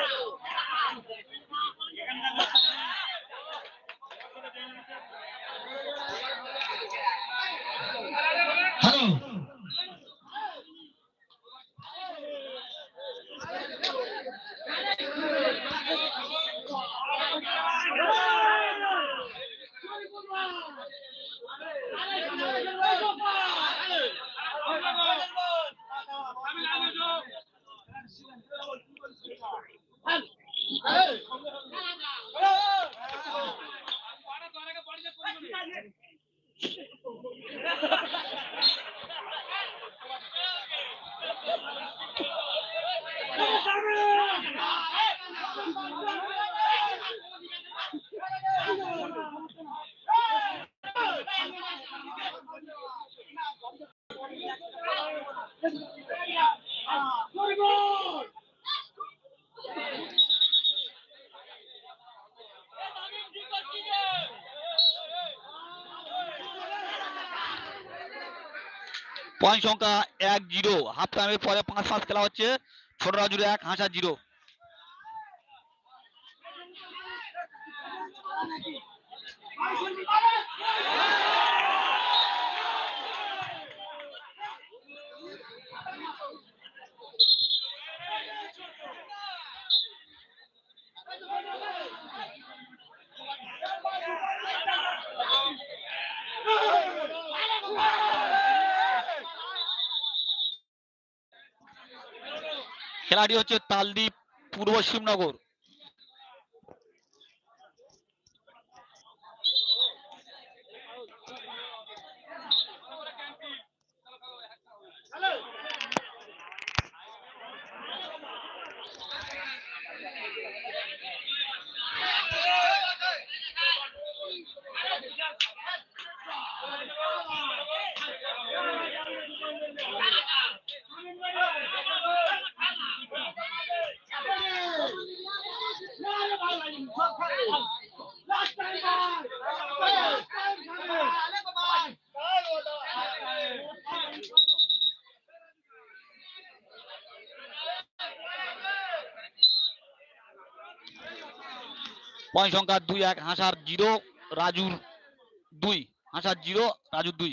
Bro. Point সংখ্যা এক zero. Half টাইমের পরে পাঁচ পাঁচ খেলা হচ্ছে। ছোট রাজুর এক, হাসা জিরো। খেলাটি হচ্ছে তালদি পূর্ব শিবনগর। পয়েন্ট সংখ্যা দুই এক হাসার জিরো রাজুর দুই হাসার জিরো রাজুর দুই।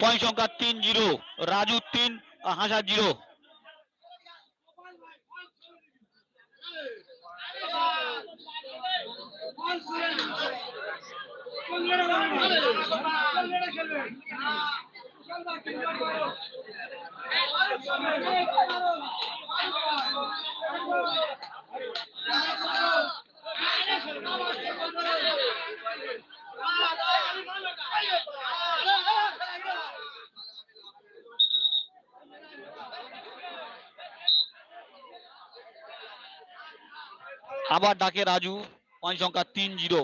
পয়েন্ট সংখ্যা তিন জিরো রাজু তিন হাসা জিরো আবার ডাকে রাজু পয়েন্ট সংখ্যা তিন জিরো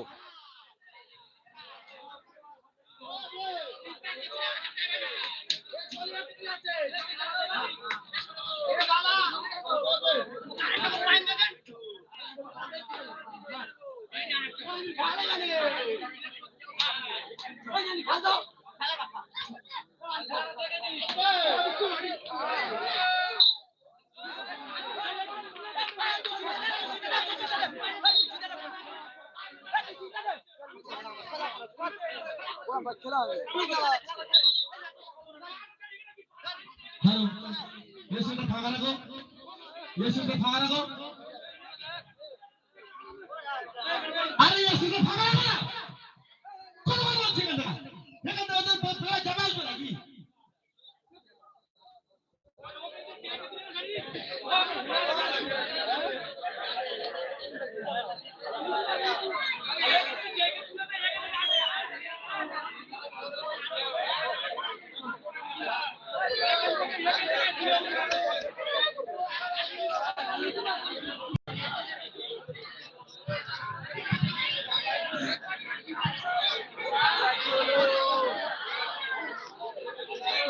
হ্যালো এসুটা ফাঁকা রাখো এসুটা ফাঁকা রাখো আরে এসুটা ফাঁকা রাখো না কথা বলা হচ্ছে কেন এখান থেকে ওদের প্লেয়ার যাবে আসবে নাকি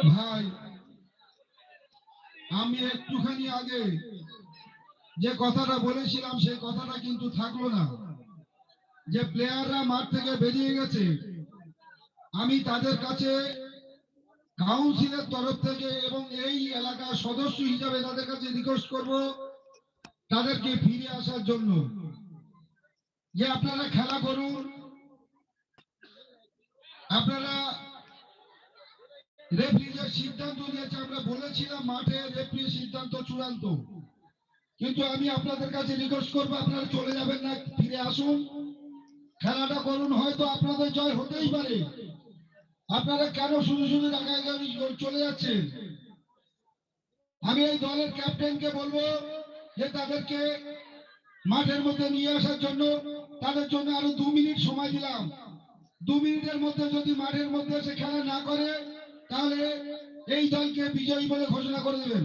ভাই আমি একটুখানি আগে যে কথাটা বলেছিলাম, সেই কথাটা কিন্তু থাকল না। যে প্লেয়াররা মাঠ থেকে বেরিয়ে গেছে, আমি তাদের কাছে কাউন্সিলের তরফ থেকে এবং এই এলাকার সদস্য হিসাবে তাদের কাছে রিকোয়েস্ট করব তাদেরকে ফিরে আসার জন্য। যে আপনারা খেলা করুন, আপনারা রেফারি যে সিদ্ধান্ত নিয়েছে আমরা বলেছিলাম মাঠে রেফারি সিদ্ধান্ত চূড়ান্ত। কিন্তু আমি আপনাদের কাছে রিকোয়েস্ট করব, আপনারা চলে যাবেন না, ফিরে আসুন। খেলাটা করুন, হয়তো আপনাদের জয় হতেই পারে। আপনারা কেন শুধু শুধু চলে যাচ্ছেন? আমি এই দলের ক্যাপ্টেনকে বলব যে তাদেরকে মাঠের মধ্যে নিয়ে আসার জন্য, তাদের জন্য আরও দু মিনিট সময় দিলাম। দু মিনিটের মধ্যে যদি মাঠের মধ্যে এসে খেলা না করে, তাহলে এই দলকে বিজয়ী বলে ঘোষণা করে দেবেন।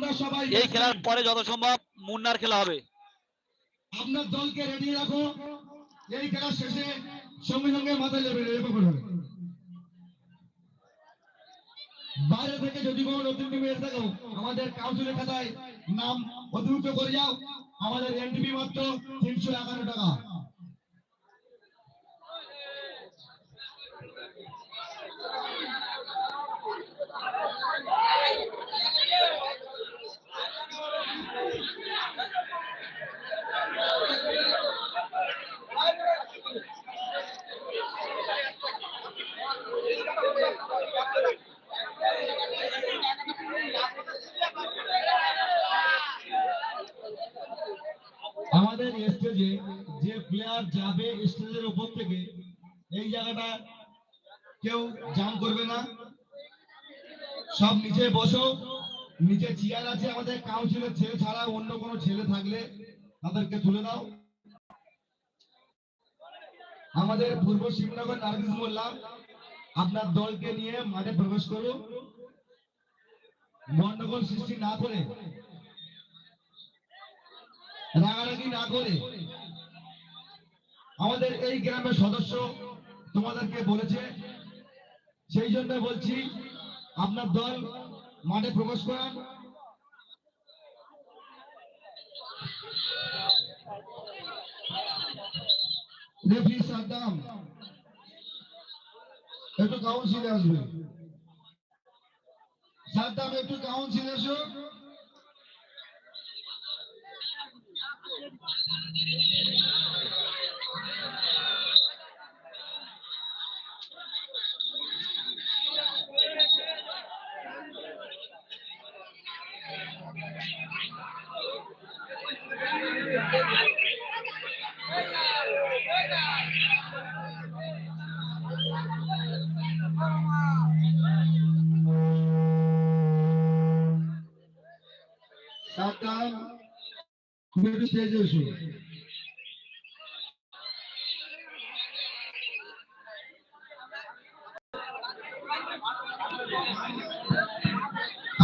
আমরা সবাই এই খেলার পরে যত সম্ভব মুন্নার খেলা হবে। আপনার দলকে রেডি রাখো। এই খেলা শেষে সঙ্গে সঙ্গে মাথায় হবে। বাইরে থেকে যদি কোনো নতুন টিম এসে থাকো আমাদের কাউন্সিলের খাতায় নাম অধিভুক্ত করে যাও। আমাদের এনটিপি মাত্র তিনশো এগারো টাকা। এই জায়গাটা কেউ জাম করবে না। সব নিচে বসো, নিচে চেয়ার আছে আমাদের কাউন্সিলের ছেলে ছাড়া অন্য কোনো ছেলে থাকলে তাদেরকে তুলে দাও। আমাদের পূর্ব শিবনগর নার্গিস বললাম আপনার দলকে নিয়ে মাঠে প্রবেশ করো গন্ডগোল সৃষ্টি না করে, রাগারাগি না করে, আমাদের এই গ্রামের সদস্য তোমাদেরকে বলেছে, সেই জন্য বলছি, আপনার দল মাঠে প্রবেশ করান। একটু কাউন্সিলে আসবে। সাদ্দাম, একটু কাউন্সিলে এসো।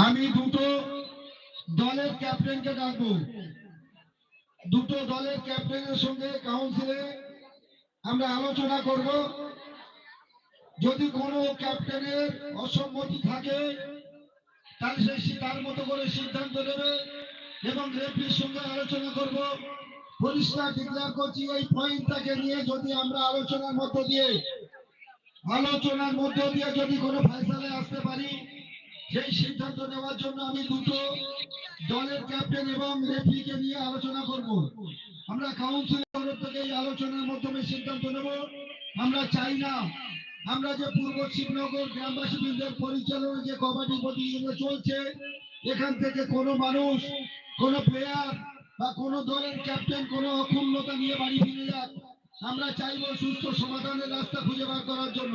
আমি দুটো দলের ক্যাপ্টেনকে ডাকবো। দুটো দলের ক্যাপ্টেনের সঙ্গে কাউন্সিলে আমরা আলোচনা করব। যদি কোনো ক্যাপ্টেনের অসম্মতি থাকে তাহলে সে তার মতো করে সিদ্ধান্ত নেবে এবং রেফরির সঙ্গে আলোচনা করব। পরিষ্কার ডিক্লেয়ার করছি, এই পয়েন্টটাকে নিয়ে যদি আমরা আলোচনার মধ্য দিয়ে, আলোচনার মধ্য দিয়ে যদি কোনো ফয়সালায় আসতে পারি, সেই সিদ্ধান্ত নেওয়ার জন্য আমি দুটো দলের ক্যাপ্টেন এবং রেফরিকে নিয়ে আলোচনা করব। আমরা কাউন্সিলের তরফ থেকে এই আলোচনার মাধ্যমে সিদ্ধান্ত নেব। আমরা চাই না আমরা যে পূর্ব শিবনগর গ্রামবাসীদের পরিচালনা যে কবাডি প্রতিযোগিতা চলছে, এখান থেকে কোনো মানুষ, কোন প্লেয়ার বা কোন দলের ক্যাপ্টেন কোনো অক্ষুণ্ণতা নিয়ে বাড়ি ফিরে যাক। আমরা চাইব সুস্থ সমাধানের রাস্তা খুঁজে বার করার জন্য।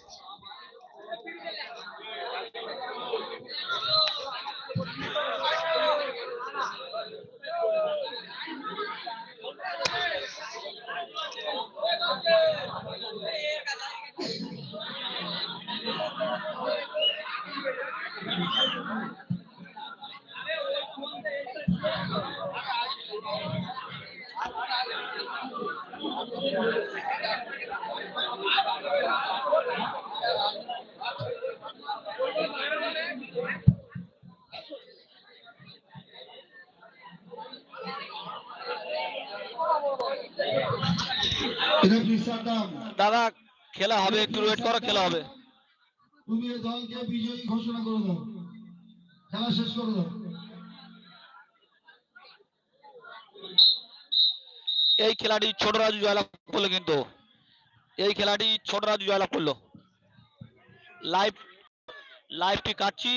দাদা খেলা হবে একটু ওয়েট করো খেলা হবে। তুমি এই দলকে বিজয়ী ঘোষণা করে দাও। খেলা শেষ করে দাও। এই খেলাটি ছোট রাজু জয়লাভ করল কিন্তু। এই খেলাটি ছোট রাজু জয়লাভ করল। লাইভ লাইভটি কাটছি।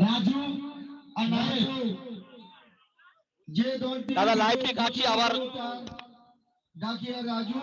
রাজু আর রাজু যে দলটি দাদা, লাইভটি কাটছি আবার। ডাকিয়া রাজু